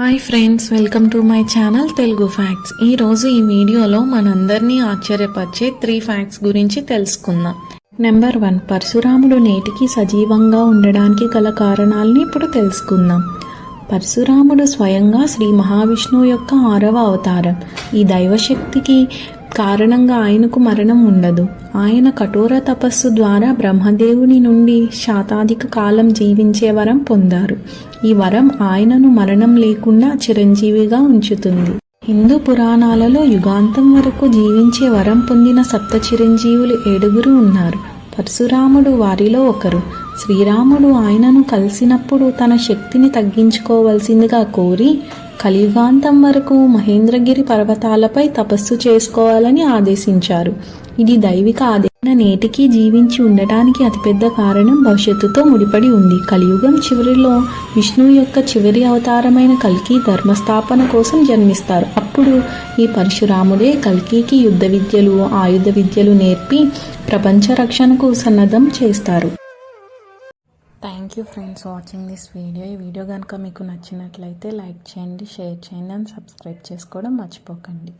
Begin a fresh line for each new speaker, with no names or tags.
Hi friends welcome to my channel Telugu facts ఈరోజు ఈ వీడియోలో మనందరినీ ఆశ్చర్యపరిచే త్రీ ఫ్యాక్ట్స్ గురించి తెలుసుకుందాం. నెంబర్ వన్ పరశురాముడు నేటికి సజీవంగా ఉండడానికి గల కారణాలని ఇప్పుడు తెలుసుకుందాం. పరశురాముడు స్వయంగా శ్రీ మహావిష్ణువు యొక్క ఆరవ అవతారం. ఈ దైవశక్తికి కారణంగా ఆయనకు మరణం ఉండదు. ఆయన కఠోర తపస్సు ద్వారా బ్రహ్మదేవుని నుండి శాతాధిక కాలం జీవించే వరం పొందారు. ఈ వరం ఆయనను మరణం లేకుండా చిరంజీవిగా ఉంచుతుంది. హిందూ పురాణాలలో యుగాంతం వరకు జీవించే వరం పొందిన సప్త చిరంజీవులు ఏడుగురు ఉన్నారు. పరశురాముడు వారిలో ఒకరు. శ్రీరాముడు ఆయనను కలిసినప్పుడు తన శక్తిని తగ్గించుకోవలసిందిగా కోరి కలియుగాంతం వరకు మహేంద్రగిరి పర్వతాలపై తపస్సు చేసుకోవాలని ఆదేశించారు. ఇది దైవిక ఆదేశన నేటికి జీవించి ఉండటానికి అతిపెద్ద కారణం భవిష్యత్తుతో ముడిపడి ఉంది. కలియుగం చివరిలో విష్ణువు యొక్క చివరి అవతారమైన కల్కి ధర్మస్థాపన కోసం జన్మిస్తారు. అప్పుడు ఈ పరశురాముడే కల్కికి యుద్ధ విద్యలు ఆయుధ విద్యలు నేర్పి ప్రపంచ రక్షణకు సన్నద్ధం చేస్తారు. Thank you friends watching this video ఈ వీడియో కనుక మీకు నచ్చినట్లయితే లైక్ చేయండి షేర్ చేయండి అండ్ సబ్స్క్రైబ్ చేసుకోవడం మర్చిపోకండి.